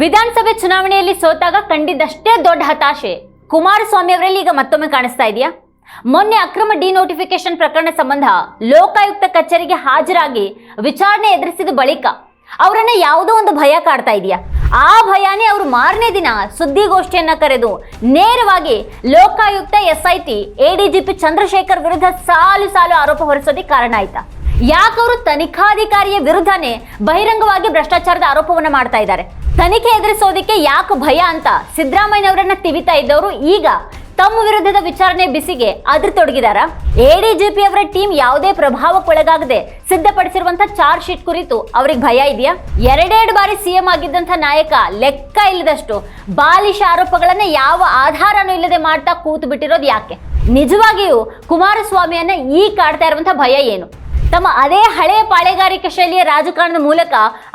ವಿಧಾನಸಭೆ ಚುನಾವಣೆಯಲ್ಲಿ ಸೋತಾಗ ಕಂಡಿದ್ದಷ್ಟೇ ದೊಡ್ಡ ಹತಾಶೆ. ಕುಮಾರಸ್ವಾಮಿ ಅವರಲ್ಲಿ ಈಗ ಮತ್ತೊಮ್ಮೆ ಕಾಣಿಸ್ತಾ ಇದೆಯಾ? ಮೊನ್ನೆ ಅಕ್ರಮ ಡಿನೋಟಿಫಿಕೇಶನ್ ಪ್ರಕರಣ ಸಂಬಂಧ ಲೋಕಾಯುಕ್ತ ಕಚೇರಿಗೆ ಹಾಜರಾಗಿ ವಿಚಾರಣೆ ಎದುರಿಸಿದ ಬಳಿಕ ಅವರನ್ನ ಯಾವುದೋ ಒಂದು ಭಯ ಕಾಡ್ತಾ ಇದೆಯಾ? ಆ ಭಯನೇ ಅವರು ಮಾರನೇ ದಿನ ಸುದ್ದಿಗೋಷ್ಠಿಯನ್ನ ಕರೆದು ನೇರವಾಗಿ ಲೋಕಾಯುಕ್ತ ಎಸ್ಐಟಿ, ಎಡಿಜಿಪಿ ಚಂದ್ರಶೇಖರ್ ವಿರುದ್ಧ ಸಾಲು ಸಾಲು ಆರೋಪ ಹೊರಿಸೋದಕ್ಕೆ ಕಾರಣ ಆಯ್ತಾ? ಯಾಕವರು ತನಿಖಾಧಿಕಾರಿಯ ವಿರುದ್ಧನೇ ಬಹಿರಂಗವಾಗಿ ಭ್ರಷ್ಟಾಚಾರದ ಆರೋಪವನ್ನ ಮಾಡ್ತಾ ಇದ್ದಾರೆ? ತನಿಖೆ ಎದುರಿಸೋದಕ್ಕೆ ಯಾಕೆ ಭಯ ಅಂತ ಸಿದ್ದರಾಮಯ್ಯನವರನ್ನ ತಿವಿತಾ ಇದ್ದವರು ಈಗ ತಮ್ಮ ವಿರುದ್ಧದ ವಿಚಾರಣೆ ಬಿಸಿಗೆ ಅದ್ರ ತೊಡಗಿದಾರ. ಎಡಿಜಿಪಿ ಅವರ ಟೀಮ್ ಯಾವುದೇ ಪ್ರಭಾವಕ್ಕೊಳಗಾಗದೆ ಸಿದ್ಧಪಡಿಸಿರುವಂತ ಚಾರ್ಜ್ ಶೀಟ್ ಕುರಿತು ಅವ್ರಿಗೆ ಭಯ ಇದೆಯಾ? ಎರಡೆರಡು ಬಾರಿ ಸಿಎಂ ಆಗಿದ್ದಂಥ ನಾಯಕ ಲೆಕ್ಕ ಇಲ್ಲದಷ್ಟು ಬಾಲಿಶ ಆರೋಪಗಳನ್ನ ಯಾವ ಆಧಾರನೂ ಇಲ್ಲದೆ ಮಾಡ್ತಾ ಕೂತು ಬಿಟ್ಟಿರೋದು ಯಾಕೆ? ನಿಜವಾಗಿಯೂ ಕುಮಾರಸ್ವಾಮಿಯನ್ನ ಈ ಕಾಡ್ತಾ ಇರುವಂತ ಭಯ ಏನು? ತಮ್ಮ ಅದೇ ಹಳೆಯ ಪಾಳೆಗಾರಿಕೆ ಶೈಲಿಯ ರಾಜಕಾರಣದ ಮೂಲಕ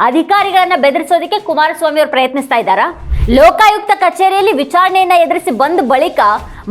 ಅಧಿಕಾರಿಗಳನ್ನ ಬೆದರಿಸೋದಕ್ಕೆ ಕುಮಾರಸ್ವಾಮಿ ಅವರು ಪ್ರಯತ್ನಿಸ್ತಾ ಇದ್ದಾರಾ? ಲೋಕಾಯುಕ್ತ ಕಚೇರಿಯಲ್ಲಿ ವಿಚಾರಣೆಯನ್ನ ಎದುರಿಸಿ ಬಂದ ಬಳಿಕ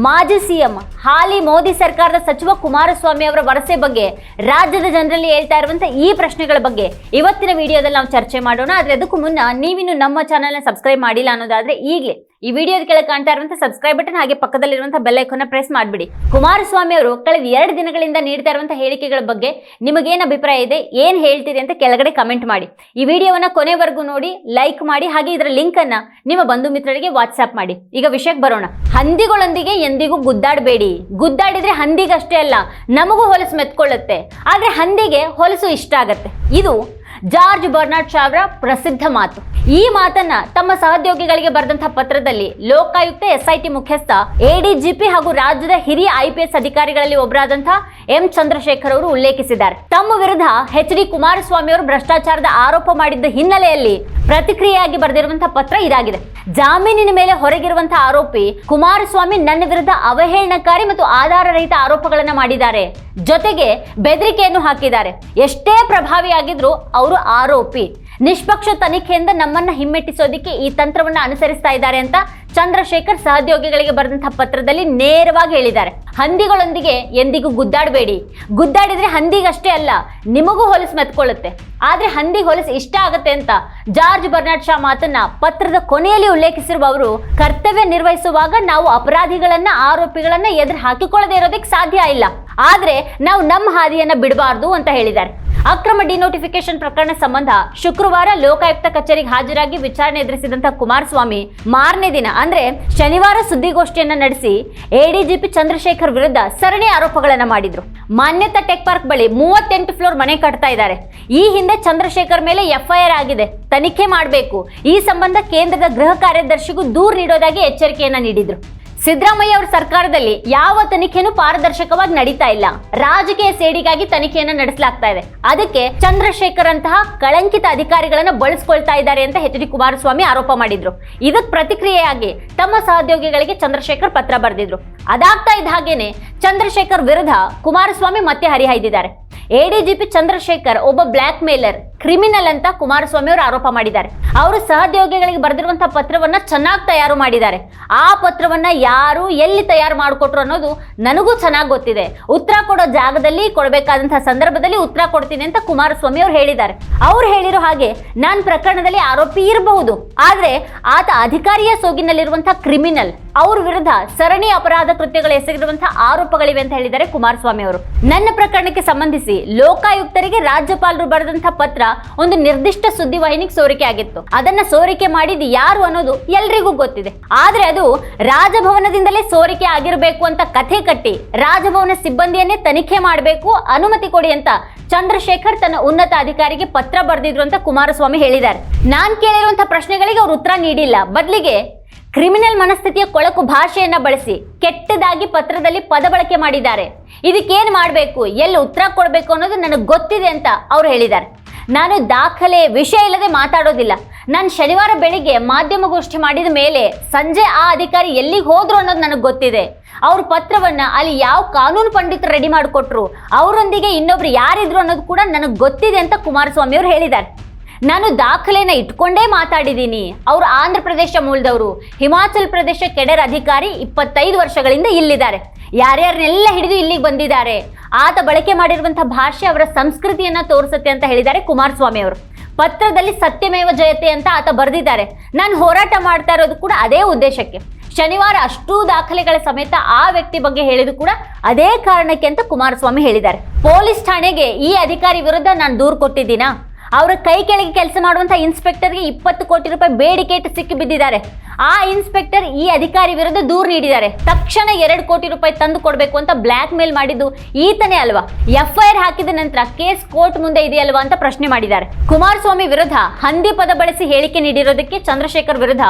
ಮಾಜಿ ಸಿಎಂ, ಹಾಲಿ ಮೋದಿ ಸರ್ಕಾರದ ಸಚಿವ ಕುಮಾರಸ್ವಾಮಿ ಅವರ ವರಸೆ ಬಗ್ಗೆ ರಾಜ್ಯದ ಜನರಲ್ಲಿ ಹೇಳ್ತಾ ಇರುವಂತಹ ಈ ಪ್ರಶ್ನೆಗಳ ಬಗ್ಗೆ ಇವತ್ತಿನ ವಿಡಿಯೋದಲ್ಲಿ ನಾವು ಚರ್ಚೆ ಮಾಡೋಣ. ಆದ್ರೆ ಅದಕ್ಕೂ ಮುನ್ನ ನೀವಿನ್ನು ನಮ್ಮ ಚಾನಲ್ನ ಸಬ್ಸ್ಕ್ರೈಬ್ ಮಾಡಿಲ್ಲ ಅನ್ನೋದಾದ್ರೆ ಈಗಲೇ ಈ ವಿಡಿಯೋದ ಕೆಳಗೆ ಕಾಣ್ತಾ ಇರುವಂತಹ ಸಬ್ಸ್ಕ್ರೈಬ್ ಬಟನ್ ಹಾಗೆ ಪಕ್ಕದಲ್ಲಿರುವಂತಹ ಬೆಲ್ ಐಕಾನ್ ಪ್ರೆಸ್ ಮಾಡಿಬಿಡಿ. ಕುಮಾರಸ್ವಾಮಿ ಅವರು ಕಳೆದ ಎರಡು ದಿನಗಳಿಂದ ನೀಡ್ತಾ ಇರುವಂತಹ ಹೇಳಿಕೆಗಳ ಬಗ್ಗೆ ನಿಮಗೇನು ಅಭಿಪ್ರಾಯ ಇದೆ, ಏನು ಹೇಳ್ತೀರಿ ಅಂತ ಕೆಳಗಡೆ ಕಮೆಂಟ್ ಮಾಡಿ. ಈ ವಿಡಿಯೋವನ್ನು ಕೊನೆವರೆಗೂ ನೋಡಿ ಲೈಕ್ ಮಾಡಿ, ಹಾಗೆ ಇದರ ಲಿಂಕ್ ಅನ್ನ ನಿಮ್ಮ ಬಂಧು ಮಿತ್ರರಿಗೆ ವಾಟ್ಸ್ಆಪ್ ಮಾಡಿ. ಈಗ ವಿಷಯಕ್ಕೆ ಬರೋಣ. ಹಂದಿಗಳೊಂದಿಗೆ ಎಂದಿಗೂ ಗುದ್ದಾಡಬೇಡಿ. ಗುದ್ದಾಡಿದ್ರೆ ಹಂದಿಗಷ್ಟೇ ಅಲ್ಲ, ನಮಗೂ ಹೊಲಸು ಮೆತ್ಕೊಳ್ಳುತ್ತೆ. ಆದ್ರೆ ಹಂದಿಗೆ ಹೊಲಸು ಇಷ್ಟ ಆಗತ್ತೆ. ಇದು ಜಾರ್ಜ್ ಬರ್ನಾಡ್ ಶಾವ್ರ ಪ್ರಸಿದ್ಧ ಮಾತು. ಈ ಮಾತನ್ನ ತಮ್ಮ ಸಹೋದ್ಯೋಗಿಗಳಿಗೆ ಬರೆದಂತಹ ಪತ್ರದಲ್ಲಿ ಲೋಕಾಯುಕ್ತ ಎಸ್ಐಟಿ ಮುಖ್ಯಸ್ಥ ಎಡಿಜಿಪಿ ಹಾಗೂ ರಾಜ್ಯದ ಹಿರಿಯ ಐಪಿಎಸ್ ಅಧಿಕಾರಿಗಳಲ್ಲಿ ಒಬ್ಬರಾದಂತಹ ಎಂ ಚಂದ್ರಶೇಖರ್ ಅವರು ಉಲ್ಲೇಖಿಸಿದ್ದಾರೆ. ತಮ್ಮ ವಿರುದ್ಧ ಎಚ್ ಡಿ ಕುಮಾರಸ್ವಾಮಿ ಅವರು ಭ್ರಷ್ಟಾಚಾರದ ಆರೋಪ ಮಾಡಿದ್ದ ಹಿನ್ನೆಲೆಯಲ್ಲಿ ಪ್ರತಿಕ್ರಿಯೆಯಾಗಿ ಬರೆದಿರುವಂತಹ ಪತ್ರ ಇದಾಗಿದೆ. ಜಾಮೀನಿನ ಮೇಲೆ ಹೊರಗಿರುವಂತಹ ಆರೋಪಿ ಕುಮಾರಸ್ವಾಮಿ ನನ್ನ ವಿರುದ್ಧ ಅವಹೇಳನಕಾರಿ ಮತ್ತು ಆಧಾರರಹಿತ ಆರೋಪಗಳನ್ನ ಮಾಡಿದ್ದಾರೆ. ಜೊತೆಗೆ ಬೆದರಿಕೆಯನ್ನು ಹಾಕಿದ್ದಾರೆ. ಎಷ್ಟೇ ಪ್ರಭಾವಿಯಾಗಿದ್ರು ಅವರು ಆರೋಪಿ. ನಿಷ್ಪಕ್ಷ ತನಿಖೆಯಿಂದ ನಮ್ಮನ್ನ ಹಿಮ್ಮೆಟ್ಟಿಸೋದಿಕ್ಕೆ ಈ ತಂತ್ರವನ್ನ ಅನುಸರಿಸ್ತಾ ಇದ್ದಾರೆ ಅಂತ ಚಂದ್ರಶೇಖರ್ ಸಹೋದ್ಯೋಗಿಗಳಿಗೆ ಬರೆದಂತಹ ಪತ್ರದಲ್ಲಿ ನೇರವಾಗಿ ಹೇಳಿದ್ದಾರೆ. ಹಂದಿಗಳೊಂದಿಗೆ ಎಂದಿಗೂ ಗುದ್ದಾಡಬೇಡಿ. ಗುದ್ದಾಡಿದ್ರೆ ಹಂದಿಗಷ್ಟೇ ಅಲ್ಲ, ನಿಮಗೂ ಹೊಲಸು ಮೆತ್ಕೊಳ್ಳುತ್ತೆ. ಆದ್ರೆ ಹಂದಿ ಹೊಲಸು ಇಷ್ಟ ಆಗುತ್ತೆ ಅಂತ ಜಾರ್ಜ್ ಬರ್ನಾಡ್ ಶಾ ಮಾತನ್ನ ಪತ್ರದ ಕೊನೆಯಲ್ಲಿ ಉಲ್ಲೇಖಿಸಿರುವ ಅವರು, ಕರ್ತವ್ಯ ನಿರ್ವಹಿಸುವಾಗ ನಾವು ಅಪರಾಧಿಗಳನ್ನ, ಆರೋಪಿಗಳನ್ನ ಎದುರು ಹಾಕಿಕೊಳ್ಳದೆ ಇರೋದಕ್ಕೆ ಸಾಧ್ಯ ಇಲ್ಲ. ಆದ್ರೆ ನಾವು ನಮ್ಮ ಹಾದಿಯನ್ನ ಬಿಡಬಾರ್ದು ಅಂತ ಹೇಳಿದ್ದಾರೆ. ಅಕ್ರಮ ಡಿನೋಟಿಫಿಕೇಶನ್ ಪ್ರಕರಣ ಸಂಬಂಧ ಶುಕ್ರವಾರ ಲೋಕಾಯುಕ್ತ ಕಚೇರಿಗೆ ಹಾಜರಾಗಿ ವಿಚಾರಣೆ ಎದುರಿಸಿದಂತ ಕುಮಾರಸ್ವಾಮಿ ಮಾರನೇ ದಿನ, ಅಂದ್ರೆ ಶನಿವಾರ ಸುದ್ದಿಗೋಷ್ಠಿಯನ್ನ ನಡೆಸಿ ಎಡಿಜಿಪಿ ಚಂದ್ರಶೇಖರ್ ವಿರುದ್ಧ ಸರಣಿ ಆರೋಪಗಳನ್ನ ಮಾಡಿದ್ರು. ಮಾನ್ಯತಾ ಟೆಕ್ ಪಾರ್ಕ್ ಬಳಿ ಮೂವತ್ತೆಂಟು ಫ್ಲೋರ್ ಮನೆ ಕಟ್ತಾ ಇದ್ದಾರೆ. ಈ ಹಿಂದೆ ಚಂದ್ರಶೇಖರ್ ಮೇಲೆ ಎಫ್ಐಆರ್ ಆಗಿದೆ. ತನಿಖೆ ಮಾಡಬೇಕು. ಈ ಸಂಬಂಧ ಕೇಂದ್ರದ ಗೃಹ ಕಾರ್ಯದರ್ಶಿಗೂ ದೂರು ನೀಡೋದಾಗಿ ಎಚ್ಚರಿಕೆಯನ್ನ ನೀಡಿದ್ರು. ಸಿದ್ದರಾಮಯ್ಯ ಅವರ ಸರ್ಕಾರದಲ್ಲಿ ಯಾವ ತನಿಖೆನೂ ಪಾರದರ್ಶಕವಾಗಿ ನಡೀತಾ ಇಲ್ಲ. ರಾಜಕೀಯ ಸೇಡಿಗಾಗಿ ತನಿಖೆಯನ್ನ ನಡೆಸಲಾಗ್ತಾ ಇದೆ. ಅದಕ್ಕೆ ಚಂದ್ರಶೇಖರ್ ಅಂತಹ ಕಳಂಕಿತ ಅಧಿಕಾರಿಗಳನ್ನ ಬಳಸ್ಕೊಳ್ತಾ ಇದ್ದಾರೆ ಅಂತ ಎಚ್ ಡಿ ಕುಮಾರಸ್ವಾಮಿ ಆರೋಪ ಮಾಡಿದ್ರು. ಇದಕ್ಕೆ ಪ್ರತಿಕ್ರಿಯೆಯಾಗಿ ತಮ್ಮ ಸಹೋದ್ಯೋಗಿಗಳಿಗೆ ಚಂದ್ರಶೇಖರ್ ಪತ್ರ ಬರೆದಿದ್ರು. ಅದಾಗ್ತಾ ಇದ್ದ ಹಾಗೇನೆ ಚಂದ್ರಶೇಖರ್ ವಿರುದ್ಧ ಕುಮಾರಸ್ವಾಮಿ ಮತ್ತೆ ಹರಿಹಾಯ್ದಿದ್ದಾರೆ. ಎಡಿಜಿಪಿ ಚಂದ್ರಶೇಖರ್ ಒಬ್ಬ ಬ್ಲ್ಯಾಕ್ ಮೇಲರ್, ಕ್ರಿಮಿನಲ್ ಅಂತ ಕುಮಾರಸ್ವಾಮಿ ಅವರು ಆರೋಪ ಮಾಡಿದ್ದಾರೆ. ಅವರು ಸಹೋದ್ಯೋಗಿಗಳಿಗೆ ಬರೆದಿರುವಂತಹ ಪತ್ರವನ್ನ ಚೆನ್ನಾಗಿ ತಯಾರು ಮಾಡಿದ್ದಾರೆ. ಆ ಪತ್ರವನ್ನ ಯಾರು ಎಲ್ಲಿ ತಯಾರು ಮಾಡಿಕೊಟ್ರು ಅನ್ನೋದು ನನಗೂ ಚೆನ್ನಾಗಿ ಗೊತ್ತಿದೆ. ಉತ್ತರ ಕೊಡೋ ಜಾಗದಲ್ಲಿ ಕೊಡಬೇಕಾದಂತಹ ಸಂದರ್ಭದಲ್ಲಿ ಉತ್ತರ ಕೊಡ್ತೀನಿ ಅಂತ ಕುಮಾರಸ್ವಾಮಿ ಅವರು ಹೇಳಿದ್ದಾರೆ. ಅವ್ರು ಹೇಳಿರೋ ಹಾಗೆ ನಾನು ಪ್ರಕರಣದಲ್ಲಿ ಆರೋಪಿ ಇರಬಹುದು. ಆದ್ರೆ ಆತ ಅಧಿಕಾರಿಯ ಸೋಗಿನಲ್ಲಿರುವಂತಹ ಕ್ರಿಮಿನಲ್ ಅವ್ರ ವಿರುದ್ಧ ಸರಣಿ ಅಪರಾಧ ಕೃತ್ಯಗಳು ಎಸಗಿರುವಂತಹ ಆರೋಪಗಳಿವೆ ಅಂತ ಹೇಳಿದ್ದಾರೆ ಕುಮಾರಸ್ವಾಮಿ ಅವರು. ನನ್ನ ಪ್ರಕರಣಕ್ಕೆ ಸಂಬಂಧಿಸಿ ಲೋಕಾಯುಕ್ತರಿಗೆ ರಾಜ್ಯಪಾಲರು ಬರೆದಂತಹ ಪತ್ರ ಒಂದು ನಿರ್ದಿಷ್ಟ ಸುದ್ದಿವಾಹಿನಿಗೆ ಸೋರಿಕೆ ಆಗಿತ್ತು. ಅದನ್ನ ಸೋರಿಕೆ ಮಾಡಿದ್ದು ಯಾರು ಅನ್ನೋದು ಎಲ್ರಿಗೂ ಗೊತ್ತಿದೆ. ಆದ್ರೆ ಅದು ರಾಜಭವನದಿಂದಲೇ ಸೋರಿಕೆ ಆಗಿರಬೇಕು ಅಂತ ಕಥೆ ಕಟ್ಟಿ ರಾಜಭವನ ಸಿಬ್ಬಂದಿಯನ್ನೇ ತನಿಖೆ ಮಾಡಬೇಕು, ಅನುಮತಿ ಕೊಡಿ ಅಂತ ಚಂದ್ರಶೇಖರ್ ತನ್ನ ಉನ್ನತ ಅಧಿಕಾರಿಗೆ ಪತ್ರ ಬರೆದಿದ್ರು ಅಂತ ಕುಮಾರಸ್ವಾಮಿ ಹೇಳಿದ್ದಾರೆ. ನಾನ್ ಕೇಳಿರುವಂತಹ ಪ್ರಶ್ನೆಗಳಿಗೆ ಅವ್ರು ಉತ್ತರ ನೀಡಿಲ್ಲ. ಬದಲಿಗೆ ಕ್ರಿಮಿನಲ್ ಮನಸ್ಥಿತಿಯ ಕೊಳಕು ಭಾಷೆಯನ್ನ ಬಳಸಿ ಕೆಟ್ಟದಾಗಿ ಪತ್ರದಲ್ಲಿ ಪದ ಬಳಕೆ ಮಾಡಿದ್ದಾರೆ. ಇದಕ್ಕೇನು ಮಾಡಬೇಕು? ಎಲ್ಲಿ ಉತ್ತರ ಕೊಡಬೇಕು ಅನ್ನೋದು ನನಗೆ ಗೊತ್ತಿದೆ ಅಂತ ಅವ್ರು ಹೇಳಿದ್ದಾರೆ. ನಾನು ದಾಖಲೆ ವಿಷಯ ಇಲ್ಲದೆ ಮಾತಾಡೋದಿಲ್ಲ. ನಾನು ಶನಿವಾರ ಬೆಳಿಗ್ಗೆ ಮಾಧ್ಯಮಗೋಷ್ಠಿ ಮಾಡಿದ ಮೇಲೆ ಸಂಜೆ ಆ ಅಧಿಕಾರಿ ಎಲ್ಲಿಗೆ ಹೋದ್ರು ಅನ್ನೋದು ನನಗೆ ಗೊತ್ತಿದೆ. ಅವ್ರ ಪತ್ರವನ್ನ ಅಲ್ಲಿ ಯಾವ ಕಾನೂನು ಪಂಡಿತರು ರೆಡಿ ಮಾಡಿಕೊಟ್ರು, ಅವರೊಂದಿಗೆ ಇನ್ನೊಬ್ರು ಯಾರಿದ್ರು ಅನ್ನೋದು ಕೂಡ ನನಗೆ ಗೊತ್ತಿದೆ ಅಂತ ಕುಮಾರಸ್ವಾಮಿ ಅವರು ಹೇಳಿದ್ದಾರೆ. ನಾನು ದಾಖಲೆನ ಇಟ್ಕೊಂಡೇ ಮಾತಾಡಿದ್ದೀನಿ. ಅವರು ಆಂಧ್ರ ಪ್ರದೇಶ ಮೂಲದವರು. ಹಿಮಾಚಲ್ ಪ್ರದೇಶ ಕೆಡರ್ ಅಧಿಕಾರಿ ಇಪ್ಪತ್ತೈದು ವರ್ಷಗಳಿಂದ ಇಲ್ಲಿದ್ದಾರೆ. ಯಾರ್ಯಾರನ್ನೆಲ್ಲ ಹಿಡಿದು ಇಲ್ಲಿಗೆ ಬಂದಿದ್ದಾರೆ. ಆತ ಬಳಕೆ ಮಾಡಿರುವಂತಹ ಭಾಷೆ ಅವರ ಸಂಸ್ಕೃತಿಯನ್ನ ತೋರಿಸುತ್ತೆ ಅಂತ ಹೇಳಿದ್ದಾರೆ ಕುಮಾರಸ್ವಾಮಿ ಅವರು. ಪತ್ರದಲ್ಲಿ ಸತ್ಯಮೇವ ಜಯತೆ ಅಂತ ಆತ ಬರೆದಿದ್ದಾರೆ. ನಾನು ಹೋರಾಟ ಮಾಡ್ತಾ ಇರೋದು ಕೂಡ ಅದೇ ಉದ್ದೇಶಕ್ಕೆ. ಶನಿವಾರ ಅಷ್ಟೂ ದಾಖಲೆಗಳ ಸಮೇತ ಆ ವ್ಯಕ್ತಿ ಬಗ್ಗೆ ಹೇಳಿದು ಕೂಡ ಅದೇ ಕಾರಣಕ್ಕೆ ಅಂತ ಕುಮಾರಸ್ವಾಮಿ ಹೇಳಿದ್ದಾರೆ. ಪೊಲೀಸ್ ಠಾಣೆಗೆ ಈ ಅಧಿಕಾರಿ ವಿರುದ್ಧ ನಾನು ದೂರು ಕೊಟ್ಟಿದ್ದೀನಾ? ಅವರ ಕೈ ಕೆಳಗೆ ಕೆಲಸ ಮಾಡುವಂಥ ಇನ್ಸ್ಪೆಕ್ಟರ್ಗೆ ಇಪ್ಪತ್ತು ಕೋಟಿ ರೂಪಾಯಿ ಬೇಡಿಕೆ ಇಟ್ಟು ಸಿಕ್ಕಿ ಬಿದ್ದಿದ್ದಾರೆ. ಆ ಇನ್ಸ್ಪೆಕ್ಟರ್ ಈ ಅಧಿಕಾರಿ ವಿರುದ್ಧ ದೂರು ನೀಡಿದ್ದಾರೆ. ತಕ್ಷಣ ಎರಡು ಕೋಟಿ ರೂಪಾಯಿ ತಂದು ಕೊಡಬೇಕು ಅಂತ ಬ್ಲ್ಯಾಕ್ ಮೇಲ್ ಮಾಡಿದ್ದು ಈತನೇ ಅಲ್ವಾ? ಎಫ್ಐಆರ್ ಹಾಕಿದ ನಂತರ ಕೇಸ್ ಕೋರ್ಟ್ ಮುಂದೆ ಇದೆಯಲ್ವಾ ಅಂತ ಪ್ರಶ್ನೆ ಮಾಡಿದ್ದಾರೆ. ಕುಮಾರಸ್ವಾಮಿ ವಿರುದ್ಧ ಹಂದಿ ಪದ ಬಳಸಿ ಹೇಳಿಕೆ ನೀಡಿರೋದಕ್ಕೆ ಚಂದ್ರಶೇಖರ್ ವಿರುದ್ಧ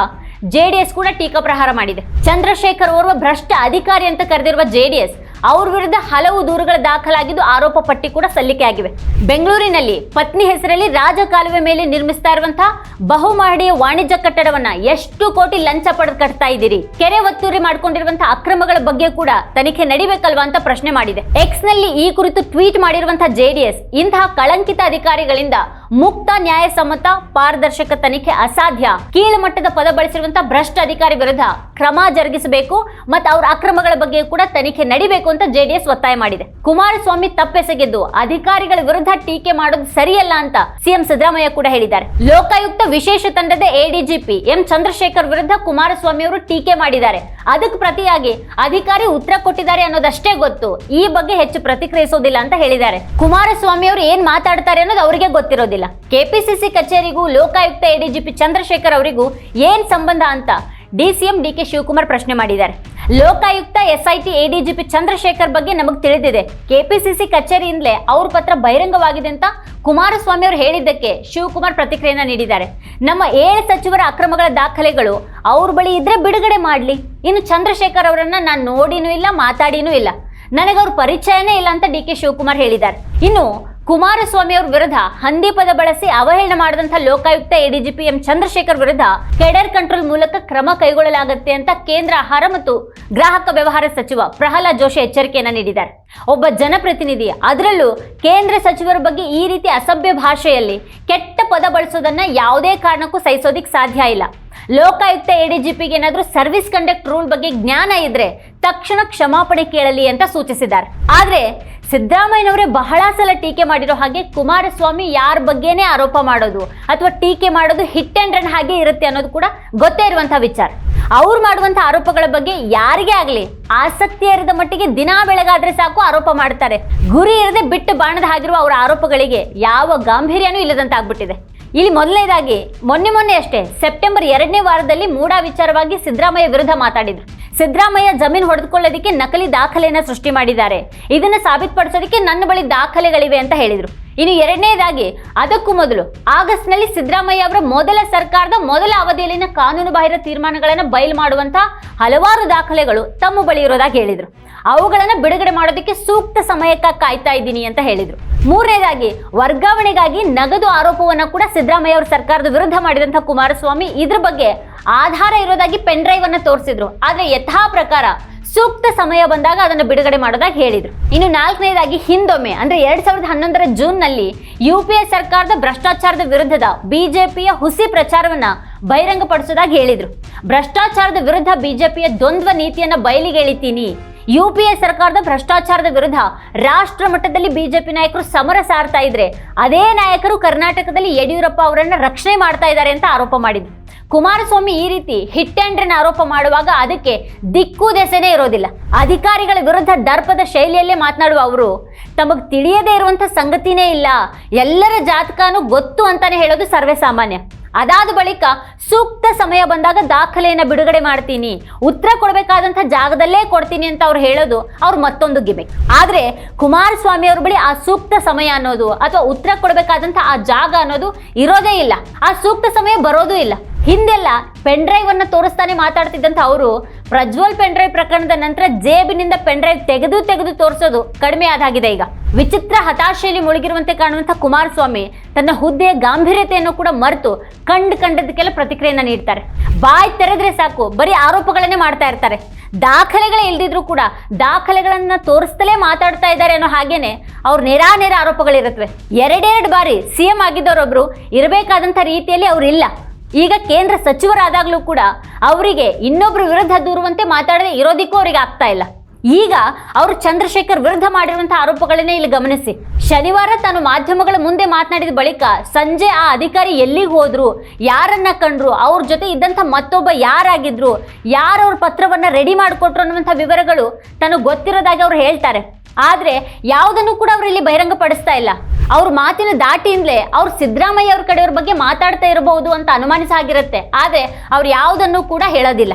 ಜೆಡಿಎಸ್ ಕೂಡ ಟೀಕಾ ಪ್ರಹಾರ ಮಾಡಿದೆ. ಚಂದ್ರಶೇಖರ್ ಓರ್ವ ಭ್ರಷ್ಟ ಅಧಿಕಾರಿ ಅಂತ ಕರೆದಿರುವ ಜೆಡಿಎಸ್ ಅವ್ರ ವಿರುದ್ಧ ಹಲವು ದೂರುಗಳು ದಾಖಲಾಗಿದ್ದು ಆರೋಪ ಪಟ್ಟಿ ಕೂಡ ಸಲ್ಲಿಕೆ ಆಗಿವೆ. ಬೆಂಗಳೂರಿನಲ್ಲಿ ಪತ್ನಿ ಹೆಸರಲ್ಲಿ ರಾಜಕಾಲುವೆ ಮೇಲೆ ನಿರ್ಮಿಸ್ತಾ ಇರುವಂತಹ ಬಹುಮಹಡಿಯ ವಾಣಿಜ್ಯ ಕಟ್ಟಡವನ್ನ ಎಷ್ಟು ಕೋಟಿ ಲಂಚ ಪಡೆದು ಕಟ್ತಾ ಇದ್ದೀರಿ? ಕೆರೆ ಒತ್ತುವರಿ ಮಾಡಿಕೊಂಡಿರುವಂತಹ ಅಕ್ರಮಗಳ ಬಗ್ಗೆ ಕೂಡ ತನಿಖೆ ನಡಿಬೇಕಲ್ವಾ ಅಂತ ಪ್ರಶ್ನೆ ಮಾಡಿದೆ. ಎಕ್ಸ್ನಲ್ಲಿ ಈ ಕುರಿತು ಟ್ವೀಟ್ ಮಾಡಿರುವಂತಹ ಜೆಡಿಎಸ್ ಇಂತಹ ಕಳಂಕಿತ ಅಧಿಕಾರಿಗಳಿಂದ ಮುಕ್ತ ನ್ಯಾಯಸಮ್ಮತ ಪಾರದರ್ಶಕ ತನಿಖೆ ಅಸಾಧ್ಯ. ಕೀಳುಮಟ್ಟದ ಪದ ಬಳಸಿರುವಂತಹ ಭ್ರಷ್ಟ ಅಧಿಕಾರಿ ವಿರುದ್ಧ ಕ್ರಮ ಜರುಗಿಸಬೇಕು ಮತ್ತು ಅವರ ಅಕ್ರಮಗಳ ಬಗ್ಗೆ ಕೂಡ ತನಿಖೆ ನಡಿಬೇಕು ಅಂತ ಜೆಡಿಎಸ್ ಒತ್ತಾಯ ಮಾಡಿದೆ. ಕುಮಾರಸ್ವಾಮಿ ತಪ್ಪೆಸಗಿದ್ದು ಅಧಿಕಾರಿಗಳ ವಿರುದ್ಧ ಟೀಕೆ ಮಾಡೋದು ಸರಿಯಲ್ಲ ಅಂತ ಸಿಎಂ ಸಿದ್ದರಾಮಯ್ಯ ಕೂಡ ಹೇಳಿದ್ದಾರೆ. ಲೋಕಾಯುಕ್ತ ವಿಶೇಷ ತಂಡದ ಎಡಿಜಿಪಿ ಎಂ ಚಂದ್ರಶೇಖರ್ ವಿರುದ್ಧ ಕುಮಾರಸ್ವಾಮಿ ಅವರು ಟೀಕೆ ಮಾಡಿದ್ದಾರೆ. ಅದಕ್ಕೆ ಪ್ರತಿಯಾಗಿ ಅಧಿಕಾರಿ ಉತ್ತರ ಕೊಟ್ಟಿದ್ದಾರೆ ಅನ್ನೋದಷ್ಟೇ ಗೊತ್ತು. ಈ ಬಗ್ಗೆ ಹೆಚ್ಚು ಪ್ರತಿಕ್ರಿಯಿಸೋದಿಲ್ಲ ಅಂತ ಹೇಳಿದ್ದಾರೆ. ಕುಮಾರಸ್ವಾಮಿ ಅವರು ಏನ್ ಮಾತಾಡ್ತಾರೆ ಅನ್ನೋದು ಅವರಿಗೆ ಗೊತ್ತಿರೋದಿಲ್ಲ. ಕೆಪಿಸಿಸಿ ಕಚೇರಿಗೂ ಲೋಕಾಯುಕ್ತ ಎಡಿಜಿಪಿ ಚಂದ್ರಶೇಖರ್ ಅವರಿಗೂ ಏನ್ ಸಂಬಂಧ ಅಂತ ಡಿಸಿಎಂ ಡಿ ಕೆ ಶಿವಕುಮಾರ್ ಪ್ರಶ್ನೆ ಮಾಡಿದ್ದಾರೆ. ಲೋಕಾಯುಕ್ತ ಎಸ್ಐಟಿ ಎಡಿಜಿಪಿ ಚಂದ್ರಶೇಖರ್ ಬಗ್ಗೆ ನಮಗೆ ತಿಳಿದಿದೆ. ಕೆಪಿಸಿಸಿ ಕಚೇರಿಯಿಂದಲೇ ಅವ್ರ ಪತ್ರ ಬಹಿರಂಗವಾಗಿದೆ ಅಂತ ಕುಮಾರಸ್ವಾಮಿ ಅವರು ಹೇಳಿದ್ದಕ್ಕೆ ಶಿವಕುಮಾರ್ ಪ್ರತಿಕ್ರಿಯೆಯನ್ನ ನೀಡಿದ್ದಾರೆ. ನಮ್ಮ ಏಳು ಸಚಿವರ ಅಕ್ರಮಗಳ ದಾಖಲೆಗಳು ಅವ್ರ ಬಳಿ ಇದ್ರೆ ಬಿಡುಗಡೆ ಮಾಡಲಿ. ಇನ್ನು ಚಂದ್ರಶೇಖರ್ ಅವರನ್ನ ನಾನು ನೋಡಿನೂ ಇಲ್ಲ, ಮಾತಾಡಿನೂ ಇಲ್ಲ. ನನಗೆ ಅವ್ರ ಪರಿಚಯನೇ ಇಲ್ಲ ಅಂತ ಡಿ ಕೆ ಶಿವಕುಮಾರ್ ಹೇಳಿದ್ದಾರೆ. ಇನ್ನು ಕುಮಾರಸ್ವಾಮಿ ಅವ್ರ ವಿರುದ್ಧ ಹಂದಿ ಪದ ಬಳಸಿ ಅವಹೇಳನ ಮಾಡಿದಂಥ ಲೋಕಾಯುಕ್ತ ಎಡಿಜಿಪಿ ಎಂ. ಚಂದ್ರಶೇಖರ್ ವಿರುದ್ಧ ಕೆಡರ್ ಕಂಟ್ರೋಲ್ ಮೂಲಕ ಕ್ರಮ ಕೈಗೊಳ್ಳಲಾಗುತ್ತೆ ಅಂತ ಕೇಂದ್ರ ಆಹಾರ ಮತ್ತು ಗ್ರಾಹಕ ವ್ಯವಹಾರ ಸಚಿವ ಪ್ರಹ್ಲಾದ್ ಜೋಶಿ ಎಚ್ಚರಿಕೆಯನ್ನು ನೀಡಿದ್ದಾರೆ. ಒಬ್ಬ ಜನಪ್ರತಿನಿಧಿ, ಅದರಲ್ಲೂ ಕೇಂದ್ರ ಸಚಿವರ ಬಗ್ಗೆ ಈ ರೀತಿ ಅಸಭ್ಯ ಭಾಷೆಯಲ್ಲಿ ಕೆಟ್ಟ ಪದ ಬಳಸೋದನ್ನ ಯಾವುದೇ ಕಾರಣಕ್ಕೂ ಸಹಿಸೋದಿಕ್ ಸಾಧ್ಯ ಇಲ್ಲ. ಲೋಕಾಯುಕ್ತ ಎಡಿಜಿಪಿಗೆ ಏನಾದರೂ ಸರ್ವಿಸ್ ಕಂಡಕ್ಟ್ ರೂಲ್ ಬಗ್ಗೆ ಜ್ಞಾನ ಇದ್ರೆ ತಕ್ಷಣ ಕ್ಷಮಾಪಣೆ ಕೇಳಲಿ ಅಂತ ಸೂಚಿಸಿದ್ದಾರೆ. ಆದ್ರೆ ಸಿದ್ದರಾಮಯ್ಯನವರೇ ಬಹಳ ಸಲ ಟೀಕೆ ಮಾಡಿರೋ ಹಾಗೆ ಕುಮಾರಸ್ವಾಮಿ ಯಾರ ಬಗ್ಗೆನೇ ಆರೋಪ ಮಾಡೋದು ಅಥವಾ ಟೀಕೆ ಮಾಡೋದು ಹಿಟ್ ಅಂಡ್ ರನ್ ಹಾಗೆ ಇರುತ್ತೆ ಅನ್ನೋದು ಕೂಡ ಗೊತ್ತೇ ಇರುವಂತಹ ವಿಚಾರ. ಅವ್ರು ಮಾಡುವಂಥ ಆರೋಪಗಳ ಬಗ್ಗೆ ಯಾರಿಗೆ ಆಗಲಿ ಆಸಕ್ತಿ ಇರದ ಮಟ್ಟಿಗೆ ದಿನಾ ಬೆಳಗಾದ್ರೆ ಸಾಕು ಆರೋಪ ಮಾಡ್ತಾರೆ. ಗುರಿ ಇರದೆ ಬಿಟ್ಟು ಬಾಣದ ಹಾಗಿರುವ ಅವರ ಆರೋಪಗಳಿಗೆ ಯಾವ ಗಾಂಭೀರ್ಯನೂ ಇಲ್ಲದಂತಾಗ್ಬಿಟ್ಟಿದೆ. ಇಲ್ಲಿ ಮೊದಲನೇದಾಗಿ, ಮೊನ್ನೆ ಮೊನ್ನೆ ಅಷ್ಟೇ, ಸೆಪ್ಟೆಂಬರ್ ಎರಡನೇ ವಾರದಲ್ಲಿ ಮೂಡಾ ವಿಚಾರವಾಗಿ ಸಿದ್ದರಾಮಯ್ಯ ವಿರುದ್ಧ ಮಾತಾಡಿದ್ರು. ಸಿದ್ದರಾಮಯ್ಯ ಜಮೀನು ಹೊಡೆದುಕೊಳ್ಳೋದಕ್ಕೆ ನಕಲಿ ದಾಖಲೆಯನ್ನು ಸೃಷ್ಟಿ ಮಾಡಿದ್ದಾರೆ. ಇದನ್ನು ಸಾಬೀತುಪಡಿಸೋದಕ್ಕೆ ನನ್ನ ಬಳಿ ದಾಖಲೆಗಳಿವೆ ಅಂತ ಹೇಳಿದರು. ಇನ್ನು ಎರಡನೇದಾಗಿ, ಅದಕ್ಕೂ ಮೊದಲು, ಆಗಸ್ಟ್ನಲ್ಲಿ ಸಿದ್ದರಾಮಯ್ಯ ಅವರ ಮೊದಲ ಸರ್ಕಾರದ ಮೊದಲ ಅವಧಿಯಲ್ಲಿನ ಕಾನೂನುಬಾಹಿರ ತೀರ್ಮಾನಗಳನ್ನು ಬಯಲು ಮಾಡುವಂತ ಹಲವಾರು ದಾಖಲೆಗಳು ತಮ್ಮ ಬಳಿ ಇರೋದಾಗಿ ಹೇಳಿದ್ರು. ಅವುಗಳನ್ನು ಬಿಡುಗಡೆ ಮಾಡೋದಕ್ಕೆ ಸೂಕ್ತ ಸಮಯಕ್ಕೆ ಕಾಯ್ತಾ ಇದ್ದೀನಿ ಅಂತ ಹೇಳಿದರು. ಮೂರನೇದಾಗಿ, ವರ್ಗಾವಣೆಗಾಗಿ ನಗದು ಆರೋಪವನ್ನು ಕೂಡ ಸಿದ್ದರಾಮಯ್ಯ ಅವರ ಸರ್ಕಾರದ ವಿರುದ್ಧ ಮಾಡಿದಂಥ ಕುಮಾರಸ್ವಾಮಿ ಇದ್ರ ಬಗ್ಗೆ ಆಧಾರ ಇರೋದಾಗಿ ಪೆನ್ ಡ್ರೈವ್ ಅನ್ನು ತೋರಿಸಿದ್ರು. ಆದರೆ ಯಥಾ ಪ್ರಕಾರ ಸೂಕ್ತ ಸಮಯ ಬಂದಾಗ ಅದನ್ನು ಬಿಡುಗಡೆ ಮಾಡೋದಾಗಿ ಹೇಳಿದರು. ಇನ್ನು ನಾಲ್ಕನೇದಾಗಿ, ಹಿಂದೊಮ್ಮೆ, ಅಂದ್ರೆ ಎರಡ್ ಸಾವಿರದ ಹನ್ನೊಂದರ ಜೂನ್ನಲ್ಲಿ ಯು ಪಿ ಎ ಸರ್ಕಾರದ ಭ್ರಷ್ಟಾಚಾರದ ವಿರುದ್ಧದ ಬಿಜೆಪಿಯ ಹುಸಿ ಪ್ರಚಾರವನ್ನ ಬಹಿರಂಗಪಡಿಸೋದಾಗಿ ಹೇಳಿದರು. ಭ್ರಷ್ಟಾಚಾರದ ವಿರುದ್ಧ ಬಿಜೆಪಿಯ ದ್ವಂದ್ವ ನೀತಿಯನ್ನ ಬಯಲಿಗೆ ಎಳಿತೀನಿ ಯು ಪಿ ಎ ಸರ್ಕಾರದ ಭ್ರಷ್ಟಾಚಾರದ ವಿರುದ್ಧ ರಾಷ್ಟ್ರ ಮಟ್ಟದಲ್ಲಿ ಬಿಜೆಪಿ ನಾಯಕರು ಸಮರ ಸಾರ್ತಾ ಇದ್ರೆ, ಅದೇ ನಾಯಕರು ಕರ್ನಾಟಕದಲ್ಲಿ ಯಡಿಯೂರಪ್ಪ ಅವರನ್ನ ರಕ್ಷಣೆ ಮಾಡ್ತಾ ಇದ್ದಾರೆ ಅಂತ ಆರೋಪ ಮಾಡಿದ್ರು. ಕುಮಾರಸ್ವಾಮಿ ಈ ರೀತಿ ಹಿಟ್ ಆರೋಪ ಮಾಡುವಾಗ ಅದಕ್ಕೆ ದಿಕ್ಕು ದೆಸೆನೇ ಇರೋದಿಲ್ಲ. ಅಧಿಕಾರಿಗಳ ವಿರುದ್ಧ ದರ್ಪದ ಶೈಲಿಯಲ್ಲೇ ಮಾತನಾಡುವ ಅವರು, ತಮಗೆ ತಿಳಿಯದೇ ಇರುವಂಥ ಸಂಗತಿನೇ ಇಲ್ಲ. ಎಲ್ಲರ ಜಾತಕನೂ ಗೊತ್ತು ಅಂತಾನೆ ಹೇಳೋದು ಸರ್ವೇ ಸಾಮಾನ್ಯ. ಅದಾದ ಬಳಿಕ ಸೂಕ್ತ ಸಮಯ ಬಂದಾಗ ದಾಖಲೆಯನ್ನು ಬಿಡುಗಡೆ ಮಾಡ್ತೀನಿ. ಉತ್ತರ ಕೊಡಬೇಕಾದಂಥ ಜಾಗದಲ್ಲೇ ಕೊಡ್ತೀನಿ ಅಂತ ಅವ್ರು ಹೇಳೋದು ಅವ್ರು ಮತ್ತೊಂದು ಗಿಮಿಕ್ ಆದರೆ ಕುಮಾರಸ್ವಾಮಿ ಅವ್ರ ಬಳಿ ಆ ಸೂಕ್ತ ಸಮಯ ಅನ್ನೋದು ಅಥವಾ ಉತ್ತರ ಕೊಡಬೇಕಾದಂಥ ಆ ಜಾಗ ಅನ್ನೋದು ಇರೋದೇ ಇಲ್ಲ. ಆ ಸೂಕ್ತ ಸಮಯ ಬರೋದೂ ಇಲ್ಲ. ಹಿಂದೆಲ್ಲ ಪೆನ್ ಡ್ರೈವ್ ಅನ್ನು ತೋರಿಸ್ತಾನೆ ಮಾತಾಡ್ತಿದ್ದಂಥ ಅವರು ಪ್ರಜ್ವಲ್ ಪೆನ್ ಡ್ರೈವ್ ಪ್ರಕರಣದ ನಂತರ ಜೇಬಿನಿಂದ ಪೆನ್ ಡ್ರೈವ್ ತೆಗೆದು ತೆಗೆದು ತೋರಿಸೋದು ಕಡಿಮೆ ಆದಾಗಿದೆ ಈಗ. ವಿಚಿತ್ರ ಹತಾಶೆಯಲ್ಲಿ ಮುಳುಗಿರುವಂತೆ ಕಾಣುವಂತಹ ಕುಮಾರಸ್ವಾಮಿ ತನ್ನ ಹುದ್ದೆಯ ಗಾಂಭೀರ್ಯತೆಯನ್ನು ಕೂಡ ಮರೆತು ಕಂಡು ಕಂಡದಕ್ಕೆಲ್ಲ ಪ್ರತಿಕ್ರಿಯೆಯನ್ನು ನೀಡ್ತಾರೆ. ಬಾಯಿ ತೆರೆದ್ರೆ ಸಾಕು, ಬರೀ ಆರೋಪಗಳನ್ನೇ ಮಾಡ್ತಾ ಇರ್ತಾರೆ. ದಾಖಲೆಗಳೇ ಇಲ್ದಿದ್ರು ಕೂಡ ದಾಖಲೆಗಳನ್ನ ತೋರಿಸ್ತಲೇ ಮಾತಾಡ್ತಾ ಇದ್ದಾರೆ ಅನ್ನೋ ಹಾಗೇನೆ ಅವ್ರ ನೇರಾ ನೇರ ಆರೋಪಗಳಿರುತ್ತವೆ. ಎರಡೆರಡು ಬಾರಿ ಸಿ ಎಂ ಆಗಿದ್ದವರೊಬ್ರು ಇರಬೇಕಾದಂಥ ರೀತಿಯಲ್ಲಿ ಅವ್ರು ಇಲ್ಲ ಈಗ ಕೇಂದ್ರ ಸಚಿವರಾದಾಗಲೂ ಕೂಡ ಅವರಿಗೆ ಇನ್ನೊಬ್ಬರ ವಿರುದ್ಧ ದೂರುವಂತೆ ಮಾತಾಡದೆ ಇರೋದಿಕ್ಕೂ ಅವರಿಗೆ ಆಗ್ತಾ ಇಲ್ಲ. ಈಗ ಅವರು ಚಂದ್ರಶೇಖರ್ ವಿರುದ್ಧ ಮಾಡಿರುವಂತಹ ಆರೋಪಗಳನ್ನೇ ಇಲ್ಲಿ ಗಮನಿಸಿ. ಶನಿವಾರ ತಾನು ಮಾಧ್ಯಮಗಳ ಮುಂದೆ ಮಾತನಾಡಿದ ಬಳಿಕ ಸಂಜೆ ಆ ಅಧಿಕಾರಿ ಎಲ್ಲಿಗೆ ಹೋದ್ರು, ಯಾರನ್ನ ಕಂಡ್ರು, ಅವ್ರ ಜೊತೆ ಇದ್ದಂಥ ಮತ್ತೊಬ್ಬ ಯಾರಾಗಿದ್ರು, ಯಾರು ಅವ್ರ ಪತ್ರವನ್ನ ರೆಡಿ ಮಾಡಿಕೊಟ್ರು ಅನ್ನುವಂಥ ವಿವರಗಳು ತನಗೆ ಗೊತ್ತಿರೋದಾಗಿ ಅವ್ರು ಹೇಳ್ತಾರೆ. ಆದ್ರೆ ಯಾವುದನ್ನು ಕೂಡ ಅವರು ಇಲ್ಲಿ ಬಹಿರಂಗಪಡಿಸ್ತಾ ಇಲ್ಲ. ಅವ್ರ ಮಾತಿನ ದಾಟಿಯಿಂದಲೇ ಅವ್ರು ಸಿದ್ದರಾಮಯ್ಯ ಅವ್ರ ಕಡೆಯವ್ರ ಬಗ್ಗೆ ಮಾತಾಡ್ತಾ ಇರಬಹುದು ಅಂತ ಅನುಮಾನಿಸಾಗಿರುತ್ತೆ. ಆದರೆ ಅವ್ರು ಯಾವುದನ್ನು ಕೂಡ ಹೇಳೋದಿಲ್ಲ.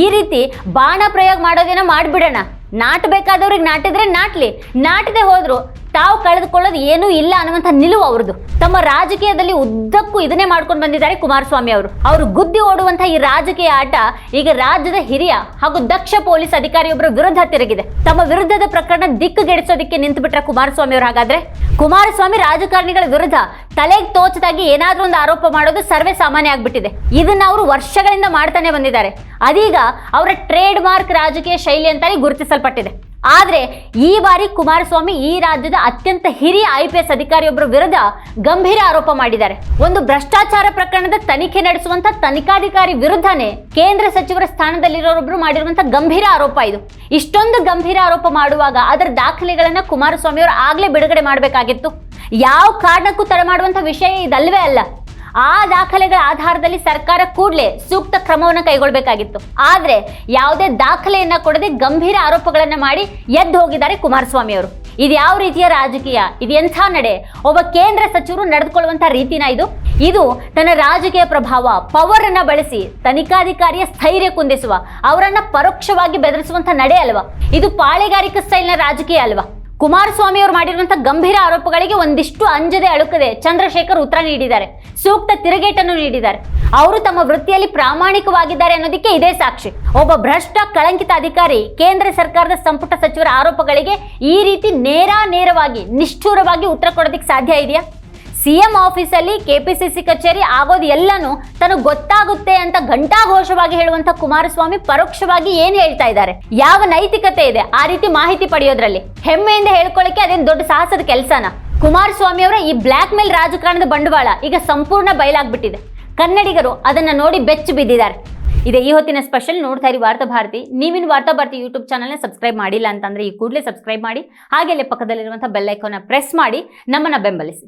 ಈ ರೀತಿ ಬಾಣ ಪ್ರಯೋಗ ಮಾಡೋದೇನೋ ಮಾಡಿಬಿಡೋಣ. ನಾಟಬೇಕಾದವ್ರಿಗೆ ನಾಟಿದ್ರೆ ನಾಟ್ಲಿ. ನಾಟದೆ ಹೋದ್ರು ತಾವು ಕಳೆದುಕೊಳ್ಳೋದು ಏನೂ ಇಲ್ಲ ಅನ್ನುವಂಥ ನಿಲುವು ಅವ್ರದ್ದು. ತಮ್ಮ ರಾಜಕೀಯದಲ್ಲಿ ಉದ್ದಕ್ಕೂ ಇದನ್ನೇ ಮಾಡ್ಕೊಂಡು ಬಂದಿದ್ದಾರೆ ಕುಮಾರಸ್ವಾಮಿ ಅವರು. ಅವರು ಗುದ್ದಿ ಓಡುವಂತಹ ಈ ರಾಜಕೀಯ ಆಟ ಈಗ ರಾಜ್ಯದ ಹಿರಿಯ ಹಾಗೂ ದಕ್ಷ ಪೊಲೀಸ್ ಅಧಿಕಾರಿಯೊಬ್ಬರ ವಿರುದ್ಧ ತಿರುಗಿದೆ. ತಮ್ಮ ವಿರುದ್ಧದ ಪ್ರಕರಣ ದಿಕ್ಕುಗೆಡಿಸೋದಕ್ಕೆ ನಿಂತು ಬಿಟ್ರ ಕುಮಾರಸ್ವಾಮಿ ಅವರು ಹಾಗಾದ್ರೆ? ಕುಮಾರಸ್ವಾಮಿ ರಾಜಕಾರಣಿಗಳ ವಿರುದ್ಧ ತಲೆಗೆ ತೋಚದಾಗಿ ಏನಾದ್ರೂ ಒಂದು ಆರೋಪ ಮಾಡೋದು ಸರ್ವೇ ಸಾಮಾನ್ಯ ಆಗ್ಬಿಟ್ಟಿದೆ. ಇದನ್ನ ಅವರು ವರ್ಷಗಳಿಂದ ಮಾಡ್ತಾನೆ ಬಂದಿದ್ದಾರೆ. ಅದೀಗ ಅವರ ಟ್ರೇಡ್ ಮಾರ್ಕ್ ರಾಜಕೀಯ ಶೈಲಿ ಅಂತಾನೆ ಗುರುತಿಸಲ್ಪಟ್ಟಿದೆ. ಆದ್ರೆ ಈ ಬಾರಿ ಕುಮಾರಸ್ವಾಮಿ ಈ ರಾಜ್ಯದ ಅತ್ಯಂತ ಹಿರಿಯ ಐ ಪಿ ಎಸ್ ಅಧಿಕಾರಿಯೊಬ್ಬರ ವಿರುದ್ಧ ಗಂಭೀರ ಆರೋಪ ಮಾಡಿದ್ದಾರೆ. ಒಂದು ಭ್ರಷ್ಟಾಚಾರ ಪ್ರಕರಣದ ತನಿಖೆ ನಡೆಸುವಂತ ತನಿಖಾಧಿಕಾರಿ ವಿರುದ್ಧನೇ ಕೇಂದ್ರ ಸಚಿವರ ಸ್ಥಾನದಲ್ಲಿರೋರೊಬ್ಬರು ಮಾಡಿರುವಂತಹ ಗಂಭೀರ ಆರೋಪ ಇದು. ಇಷ್ಟೊಂದು ಗಂಭೀರ ಆರೋಪ ಮಾಡುವಾಗ ಅದರ ದಾಖಲೆಗಳನ್ನ ಕುಮಾರಸ್ವಾಮಿ ಅವರು ಆಗ್ಲೇ ಬಿಡುಗಡೆ ಮಾಡಬೇಕಾಗಿತ್ತು. ಯಾವ ಕಾರಣಕ್ಕೂ ತಡೆ ಮಾಡುವಂತ ವಿಷಯ ಇದಲ್ವೇ ಅಲ್ಲ. ಆ ದಾಖಲೆಗಳ ಆಧಾರದಲ್ಲಿ ಸರ್ಕಾರ ಕೂಡಲೇ ಸೂಕ್ತ ಕ್ರಮವನ್ನು ಕೈಗೊಳ್ಳಬೇಕಾಗಿತ್ತು ಆದರೆ ಯಾವುದೇ ದಾಖಲೆಯನ್ನ ಕೊಡದೆ ಗಂಭೀರ ಆರೋಪಗಳನ್ನು ಮಾಡಿ ಎದ್ದು ಹೋಗಿದ್ದಾರೆ ಕುಮಾರಸ್ವಾಮಿ ಅವರು ಇದು ಯಾವ ರೀತಿಯ ರಾಜಕೀಯ? ಇದು ಎಂಥ ನಡೆ? ಒಬ್ಬ ಕೇಂದ್ರ ಸಚಿವರು ನಡೆದುಕೊಳ್ಳುವಂಥ ರೀತಿನ ಇದು? ಇದು ತನ್ನ ರಾಜಕೀಯ ಪ್ರಭಾವ ಪವರ್ ಅನ್ನ ಬಳಸಿ ತನಿಖಾಧಿಕಾರಿಯ ಸ್ಥೈರ್ಯ ಕುಂದಿಸುವ, ಅವರನ್ನ ಪರೋಕ್ಷವಾಗಿ ಬೆದರಿಸುವಂತ ನಡೆ ಅಲ್ವಾ? ಇದು ಪಾಳೆಗಾರಿಕಾ ಸ್ಟೈಲ್ನ ರಾಜಕೀಯ ಅಲ್ವಾ? ಕುಮಾರಸ್ವಾಮಿ ಅವರು ಮಾಡಿರುವಂತಹ ಗಂಭೀರ ಆರೋಪಗಳಿಗೆ ಒಂದಿಷ್ಟು ಅಂಜದೆ ಅಳುಕದೆ ಚಂದ್ರಶೇಖರ್ ಉತ್ತರ ನೀಡಿದ್ದಾರೆ. ಸೂಕ್ತ ತಿರುಗೇಟನ್ನು ನೀಡಿದ್ದಾರೆ. ಅವರು ತಮ್ಮ ವೃತ್ತಿಯಲ್ಲಿ ಪ್ರಾಮಾಣಿಕವಾಗಿದ್ದಾರೆ ಅನ್ನೋದಕ್ಕೆ ಇದೇ ಸಾಕ್ಷಿ. ಒಬ್ಬ ಭ್ರಷ್ಟ ಕಳಂಕಿತ ಅಧಿಕಾರಿ ಕೇಂದ್ರ ಸರ್ಕಾರದ ಸಂಪುಟ ಸಚಿವರ ಆರೋಪಗಳಿಗೆ ಈ ರೀತಿ ನೇರ ನೇರವಾಗಿ ನಿಷ್ಠೂರವಾಗಿ ಉತ್ತರ ಕೊಡೋದಕ್ಕೆ ಸಾಧ್ಯ ಇದೆಯಾ? ಸಿಎಂ ಆಫೀಸಲ್ಲಿ ಕೆಪಿಸಿಸಿ ಕಚೇರಿ ಆಗೋದು ಎಲ್ಲನೂ ತನಗೆ ಗೊತ್ತಾಗುತ್ತೆ ಅಂತ ಘಂಟಾಘೋಷವಾಗಿ ಹೇಳುವಂತ ಕುಮಾರಸ್ವಾಮಿ ಪರೋಕ್ಷವಾಗಿ ಏನ್ ಹೇಳ್ತಾ ಇದ್ದಾರೆ? ಯಾವ ನೈತಿಕತೆ ಇದೆ ಆ ರೀತಿ ಮಾಹಿತಿ ಪಡೆಯೋದ್ರಲ್ಲಿ? ಹೆಮ್ಮೆಯಿಂದ ಹೇಳ್ಕೊಳ್ಳಿಕ್ಕೆ ಅದೇನು ದೊಡ್ಡ ಸಾಹಸದ ಕೆಲಸನ? ಕುಮಾರಸ್ವಾಮಿ ಅವರ ಈ ಬ್ಲ್ಯಾಕ್ ಮೇಲ್ ರಾಜಕಾರಣದ ಬಂಡವಾಳ ಈಗ ಸಂಪೂರ್ಣ ಬಯಲಾಗ್ಬಿಟ್ಟಿದೆ. ಕನ್ನಡಿಗರು ಅದನ್ನ ನೋಡಿ ಬೆಚ್ಚು ಬಿದ್ದಿದ್ದಾರೆ. ಇದೆ ಈ ಹೊತ್ತಿನ ಸ್ಪೆಷಲ್ ನೋಡ್ತಾ ಇರಿ ವಾರ್ತಾ ಭಾರತಿ. ನೀವಿನ ವಾರ್ತಾ ಭಾರತಿ ಯೂಟ್ಯೂಬ್ ಚಾನಲ್ನ ಸಬ್ಸ್ಕ್ರೈಬ್ ಮಾಡಿಲ್ಲ ಅಂತಂದ್ರೆ ಈ ಕೂಡಲೇ ಸಬ್ಸ್ಕ್ರೈಬ್ ಮಾಡಿ, ಹಾಗೆ ಅಲ್ಲಿ ಪಕ್ಕದಲ್ಲಿರುವಂಥ ಬೆಲ್ಲೈಕೋನ ಪ್ರೆಸ್ ಮಾಡಿ, ನಮ್ಮನ್ನ ಬೆಂಬಲಿಸಿ.